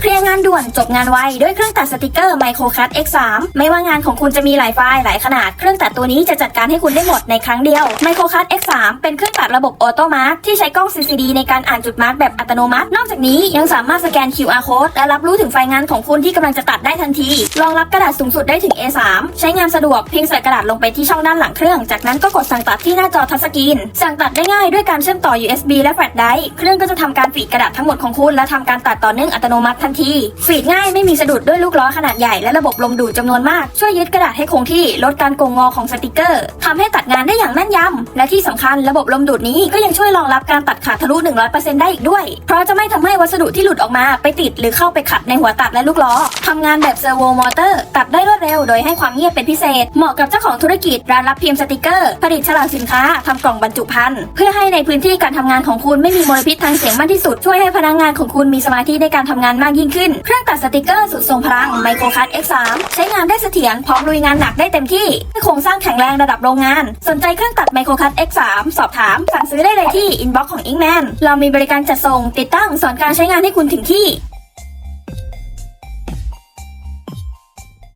เคลียร์งานด่วนจบงานไวด้วยเครื่องตัดสติกเกอร์ไมโครคั t X3 ไม่ว่างานของคุณจะมีหลายไฟล์หลายขนาด เครื่องตัดตัวนี้จะจัดการให้คุณได้หมดในครั้งเดียวไมโครคั t X3 เป็นเครื่องตัดระบบออโตมาร์ที่ใช้กล้อง CCD ในการอ่านจุดมาร์กแบบอัตโนมัติ นอกจากนี้ยังสามารถสแกน QR code และรับรู้ถึงไฟล์งานของคุณที่กำลังจะตัดได้ทันทีรองรับกระดาษสูงสุดได้ถึง A3 ใช้งานสะดวกเพียงใส่กระดาษลงไปที่ช่องด้านหลังเครื่อง จากนั้นก็กดสั่งตัดที่หน้าจอทัชสกรีนสั่งตัดได้ง่ายด้วยการเชื่อมต่อ USB และแฟลชไดร์เครื่องก็จะทำการฟีดกระดาษทั้งหมดของคุณและทำการตัดต่อเนื่องอัตโนมัติทันที ฟีดง่ายไม่มีสะดุดด้วยลูกล้อขนาดใหญ่และระบบลมดูดจำนวนมาก ช่วยยึดกระดาษให้คงที่ลดการโกงงอของสติกเกอร์ทำให้ตัดงานได้อย่างแม่นยำและที่สำคัญระบบลมดูดนี้ก็ยังช่วยรองรับการตัดขาดทะลุ 100%ได้อีกด้วย เพราะจะไม่ทำให้วัสดุที่หลุดออกมาไปติด หรือเข้าไปขัดในหัวตัดและลูกล้อทำงานแบบเซอร์โวมอเตอร์ตัดได้รวดเร็วโดยให้ความเงียบเป็นพิเศษ เหมาะกับเจ้าของธุรกิจร้านรับพิมพ์สติกเกอร์ ผลิตฉลากสินค้าทำกล่องบรรจุภัณฑ์เพื่อให้ในพื้นที่การทำงานของคุณไม่มีมลพิษทางเสียงมากที่สุดช่วยให้พนักงานของคุณมีสมาธิในการทำงานมากยิ่งขึ้น เครื่องตัดสติกเกอร์สุดทรงพลังไมโครคัต X3 ใช้งานได้เสถียรพร้อมลุยงานหนักได้เต็มที่ให้โครงสร้างแข็งแรงระดับโรงงาน สนใจเครื่องตัดไมโครคัต X3 สอบถาม สั่งซื้อได้เลยที่อินบ็อกซ์ของอิงแมนเรามีบริการจัดส่งติดตั้งสอนการใช้งานให้คุณถึงที่